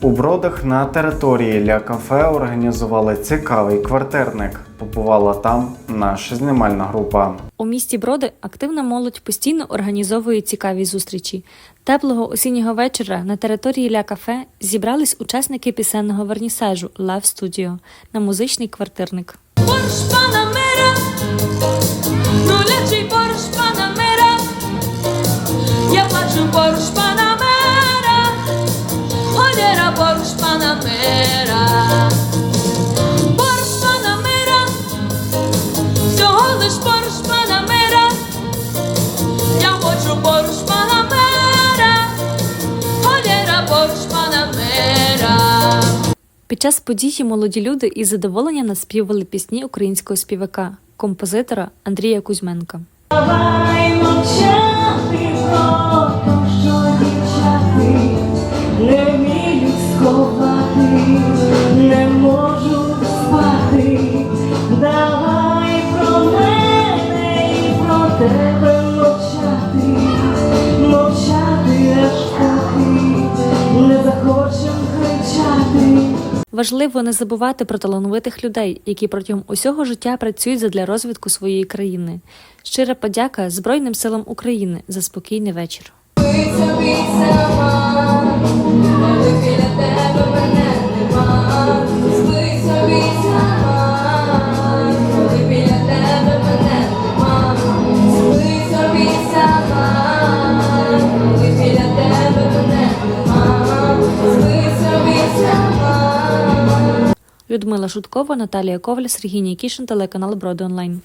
У бродах на території Ля Кафе організували цікавий квартирник. Побувала там наша знімальна група. У місті Броди активна молодь постійно організовує цікаві зустрічі. Теплого осіннього вечора на території Ля Кафе зібрались учасники пісенного вернісажу Love Studio на музичний квартирник. Panamera, no leci Porsche Panamera. Ja patrzę Porsche Panamera, Porsche Panamera. Porsche Panamera, сьогодні ж Porsche Panamera. Я хочу Porsche Panamera, cholera Porsche Panamera. Під час події молоді люди із задоволенням наспівали пісні українського співака, композитора Андрія Кузьменка. Давай мовчати не кричати. Важливо не забувати про талановитих людей, які протягом усього життя працюють задля розвитку своєї країни. Щира подяка Збройним силам України за спокійний вечір. Биться, биться, Людмила Шуткова, Наталія Коваль, Сергій Нікішин, телеканал Броди Онлайн.